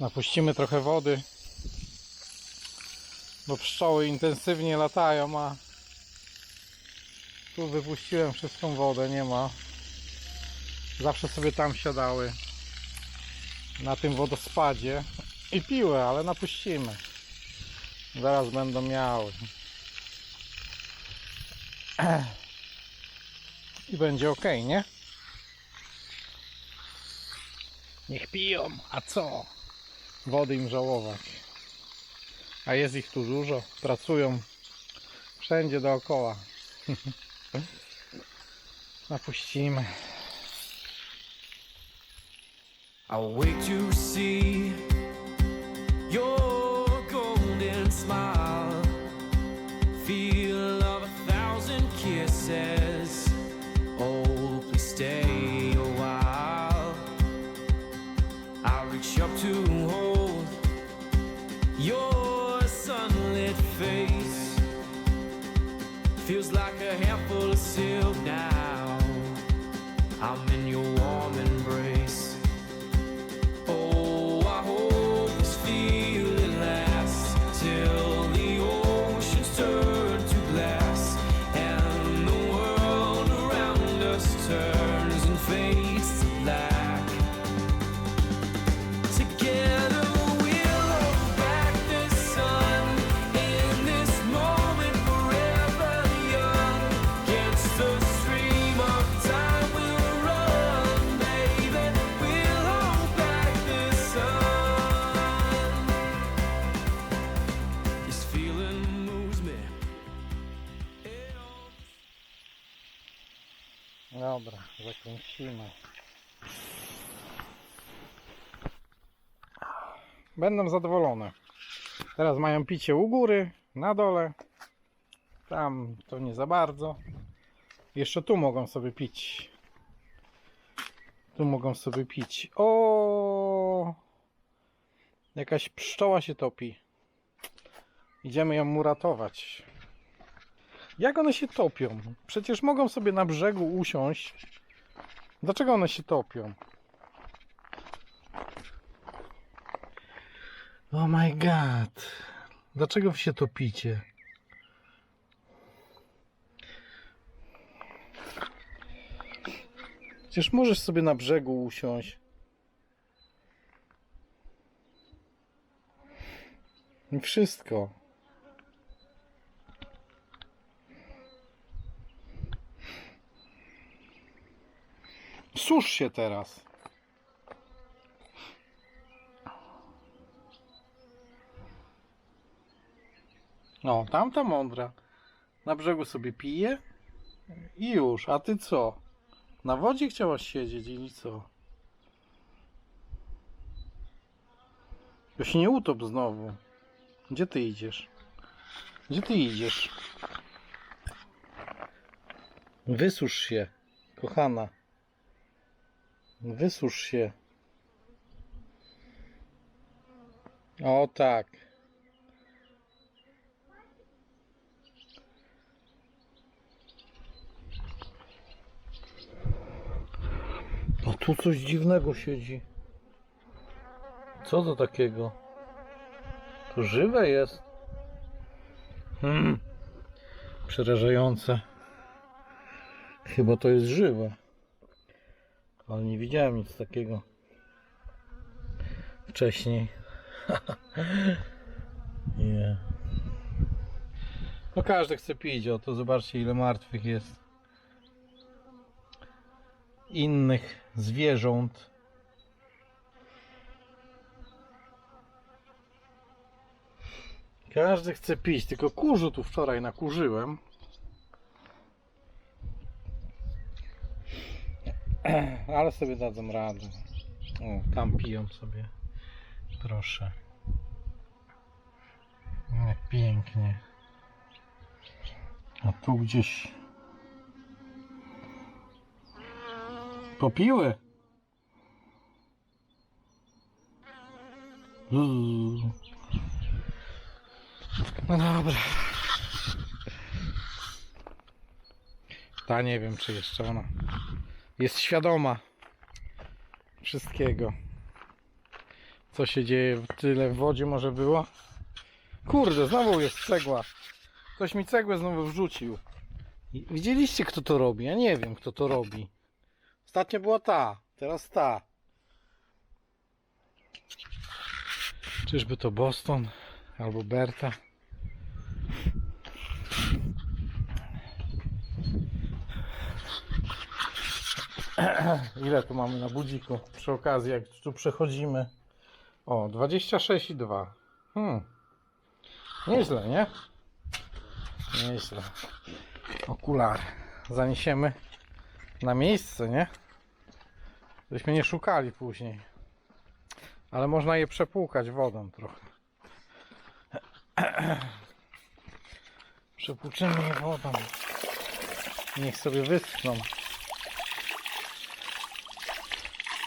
Napuścimy trochę wody. Bo pszczoły intensywnie latają, a tu wypuściłem wszystką wodę, nie ma. Zawsze sobie tam siadały. Na tym wodospadzie. I piły, ale napuścimy. Zaraz będą miały. I będzie ok, nie? Niech piją, a co? Wody im żałować. A jest ich tu dużo. Pracują wszędzie dookoła. Napuścimy. I'll wait to see silk now. I'm in your warm embrace. Oh, I hope this feeling lasts till the oceans turn to glass and the world around us turns Dobra, zakręcimy. Będą zadowolone. Teraz mają picie u góry, na dole. Tam to nie za bardzo. Jeszcze tu mogą sobie pić. Tu mogą sobie pić. O! Jakaś pszczoła się topi. Idziemy ją uratować. Jak one się topią? Przecież mogą sobie na brzegu usiąść. Dlaczego one się topią? Oh my god. Dlaczego wy się topicie? Przecież możesz sobie na brzegu usiąść. I wszystko. Susz się teraz. No, tamta mądra. Na brzegu sobie pije i już. A ty co? Na wodzie chciałaś siedzieć i co? To się nie utop znowu. Gdzie ty idziesz? Gdzie ty idziesz? Wysusz się, kochana. Wysusz się. O tak. A tu coś dziwnego siedzi. Co to takiego? To żywe jest. Hmm. Przerażające. Chyba to jest żywe. Ale nie widziałem nic takiego wcześniej. nie. No każdy chce pić, o to zobaczcie ile martwych jest. Innych zwierząt. Każdy chce pić, tylko kurzu tu wczoraj nakurzyłem. Ale sobie dadzą radę. O, tam piją sobie. Proszę. Jak pięknie. A tu gdzieś. Popiły. No dobra. Ta nie wiem, czy jeszcze ona jest świadoma wszystkiego. Co się dzieje? Tyle w wodzie może było? Kurde, znowu jest cegła. Ktoś mi cegłę znowu wrzucił. Widzieliście kto to robi? Ja nie wiem kto to robi. Ostatnio była ta, teraz ta. Czyżby to Boston albo Berta? Ile tu mamy na budziku? Przy okazji, jak tu przechodzimy. O, 26,2. Hmm. Nieźle, nie? Nieźle. Okulary. Zaniesiemy na miejsce, nie? Żeśmy nie szukali później. Ale można je przepłukać wodą trochę. Przepłuczymy je wodą. Niech sobie wyschną.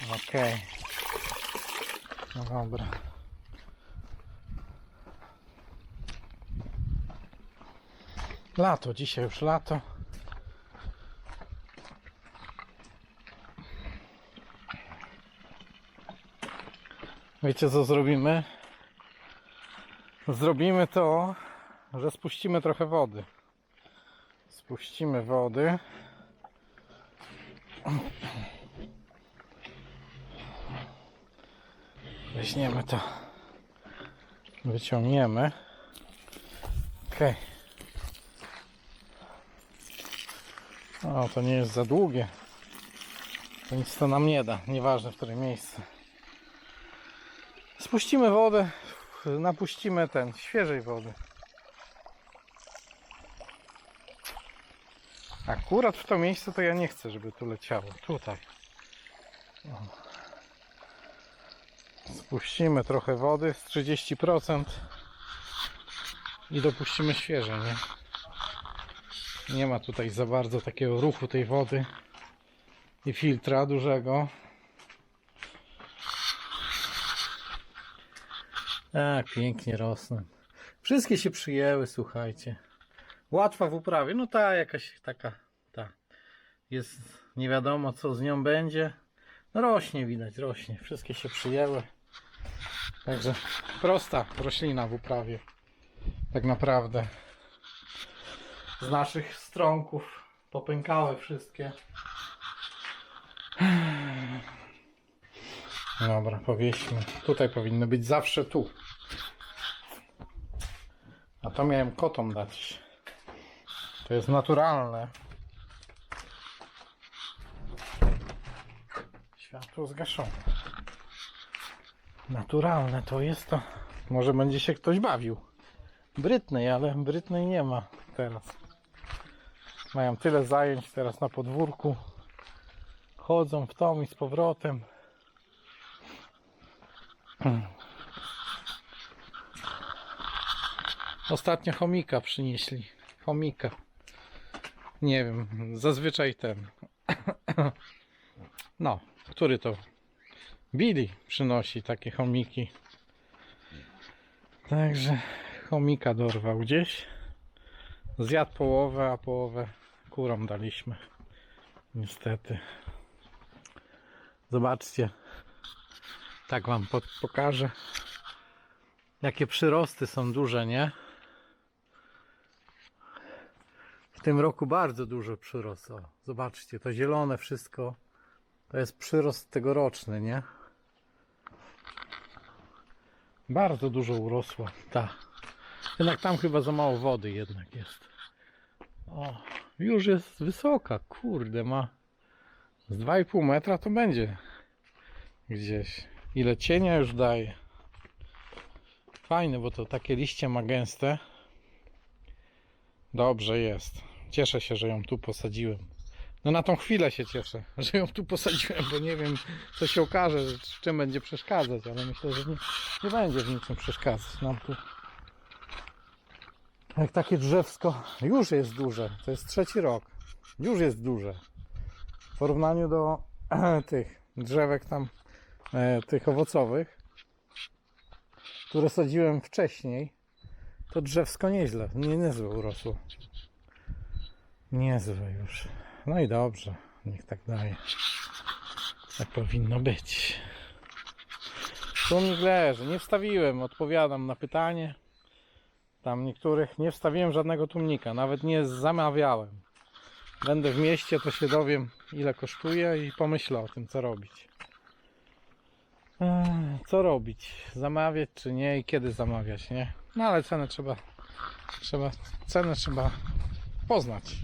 Okej. No dobra. Lato, dzisiaj już lato. Wiecie co zrobimy? Zrobimy to, że spuścimy trochę wody. Spuścimy wody. Weźmiemy to. Wyciągniemy. Okej. O, to nie jest za długie. To nic to nam nie da. Nieważne w które miejsce. Spuścimy wodę. Napuścimy ten, świeżej wody. Akurat w to miejsce to ja nie chcę, żeby tu leciało. Tutaj. O. Spuścimy trochę wody z 30% i dopuścimy świeże, nie? Nie ma tutaj za bardzo takiego ruchu tej wody i filtra dużego. Tak, pięknie rosną. Wszystkie się przyjęły, słuchajcie. Łatwa w uprawie, no ta jakaś taka, ta. Jest nie wiadomo co z nią będzie. No rośnie widać, rośnie. Wszystkie się przyjęły. Także prosta roślina w uprawie. Tak naprawdę. Z naszych stronków popękały wszystkie. Dobra, powieśmy. Tutaj powinny być zawsze tu. A to miałem kotom dać. To jest naturalne. Światło zgaszone. Naturalne to jest to. Może będzie się ktoś bawił. Brytnej, ale Brytnej nie ma teraz. Mają tyle zajęć teraz na podwórku. Chodzą w tom i z powrotem. Hmm. Ostatnio chomika przynieśli. Chomika. Nie wiem, zazwyczaj ten. No, który to? Billy przynosi takie chomiki. Także chomika dorwał gdzieś. Zjadł połowę, a połowę kurom daliśmy. Niestety. Zobaczcie. Tak wam po- pokażę. Jakie przyrosty są duże, nie? W tym roku bardzo dużo przyrost. Zobaczcie, to zielone wszystko. To jest przyrost tegoroczny, nie? Bardzo dużo urosła. Ta. Jednak tam chyba za mało wody jednak jest. O, już jest wysoka. Kurde, ma z 2,5 metra to będzie gdzieś. Ile cienia już daje. Fajne, bo to takie liście ma gęste. Dobrze jest. Cieszę się, że ją tu posadziłem. No na tą chwilę się cieszę, że ją tu posadziłem, bo nie wiem co się okaże, że- w czym będzie przeszkadzać, ale myślę, że nie, nie będzie w niczym przeszkadzać nam tu. Jak takie drzewsko już jest duże, to jest trzeci rok, już jest duże. W porównaniu do tych drzewek tam, e, tych owocowych, które sadziłem wcześniej, to drzewsko nieźle, nie, niezłe urosło. Niezłe już. No i dobrze, niech tak daje. Tak powinno być. Tłumnik leży. Nie wstawiłem, odpowiadam na pytanie. Tam niektórych nie wstawiłem żadnego tłumnika, nawet nie zamawiałem. Będę w mieście, to się dowiem ile kosztuje i pomyślę o tym, co robić. Co robić? Zamawiać czy nie i kiedy zamawiać, nie? No ale cenę trzeba, trzeba, cenę trzeba poznać.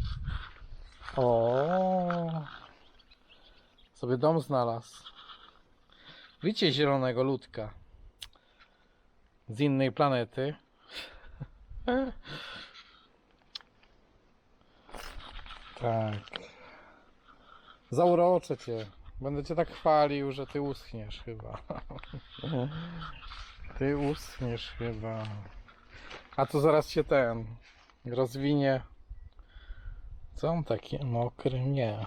O, sobie dom znalazł. Widzicie zielonego ludka z innej planety. Tak. Zauroczę cię. Będę cię tak chwalił, że ty uschniesz chyba. Ty uschniesz chyba. A to zaraz się ten rozwinie. Co on taki mokry? Nie.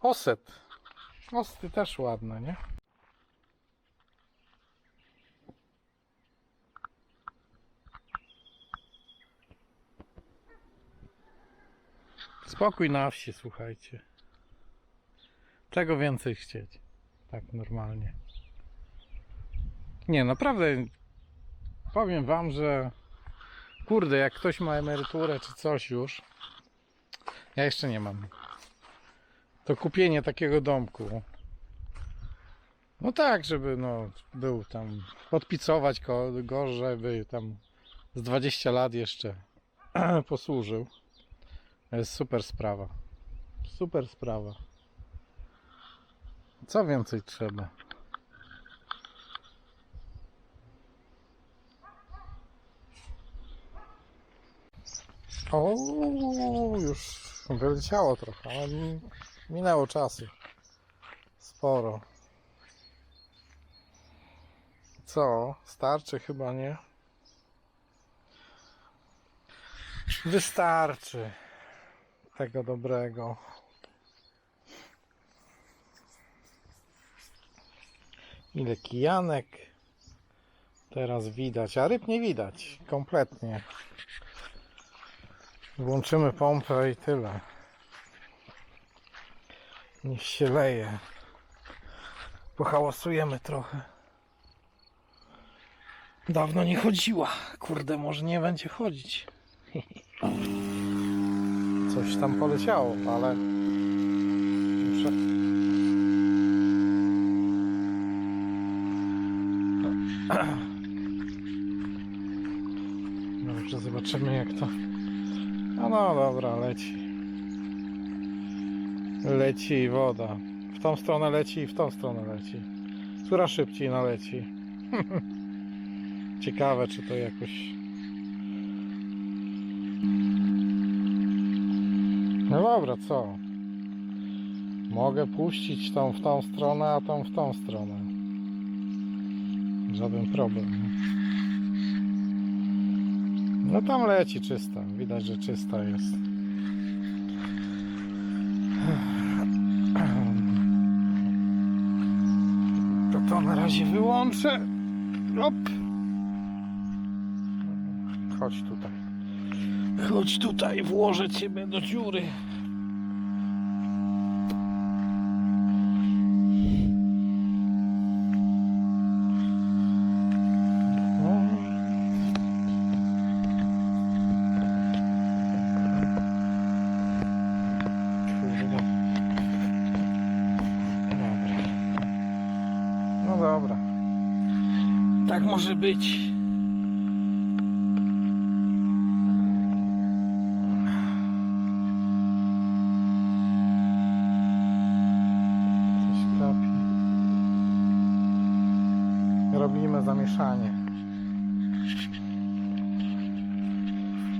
Oset. Osty też ładne, nie? Spokój na wsi, słuchajcie. Czego więcej chcieć? Tak normalnie. Nie, naprawdę powiem wam, że kurde, jak ktoś ma emeryturę czy coś już, ja jeszcze nie mam. To kupienie takiego domku. No tak, żeby no był tam podpicować go, go żeby tam z 20 lat jeszcze posłużył. To jest super sprawa. Super sprawa. Co więcej trzeba? O, już wyleciało trochę, ale mi- minęło czasu. Sporo. Co? Starczy chyba, nie? Wystarczy tego dobrego. Ile kijanek teraz widać, a ryb nie widać kompletnie. Włączymy pompę i tyle. Niech się leje. Pohałasujemy trochę. Dawno nie chodziła. Kurde, może nie będzie chodzić. Coś tam poleciało, ale muszę... Leci woda. W tą stronę leci i w tą stronę leci. Która szybciej naleci? Ciekawe, czy to jakoś... No dobra, co? Mogę puścić tą w tą stronę, a tą w tą stronę. Żaden problem. No tam leci czysta. Widać, że czysta jest. Razie wyłączę. Op. Chodź tutaj. Chodź tutaj, włożę ciebie do dziury. Może być. Coś trapi. Robimy zamieszanie.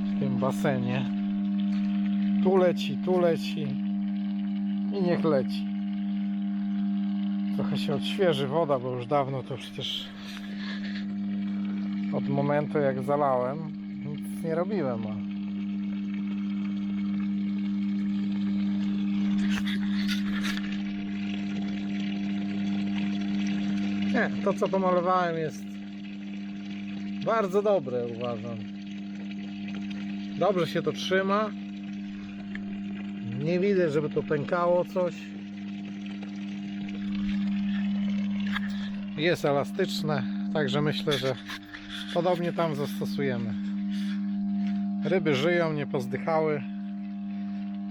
W tym basenie. Tu leci, tu leci. I niech leci. Trochę się odświeży woda, bo już dawno to przecież od momentu jak zalałem nic nie robiłem. Nie, to co pomalowałem jest bardzo dobre uważam. Dobrze się to trzyma. Nie widzę, żeby to pękało coś. jest elastyczne, także myślę, że podobnie tam zastosujemy. Ryby żyją, nie pozdychały.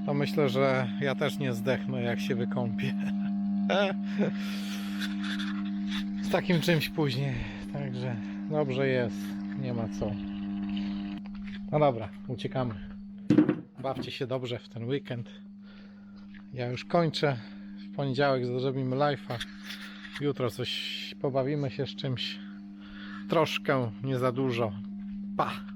To myślę, że ja też nie zdechnę, jak się wykąpię. Z takim czymś później. Także dobrze jest, nie ma co. No dobra, uciekamy. Bawcie się dobrze w ten weekend. Ja już kończę. W poniedziałek zrobimy live'a. Jutro coś pobawimy się z czymś. Troszkę, nie za dużo. Pa!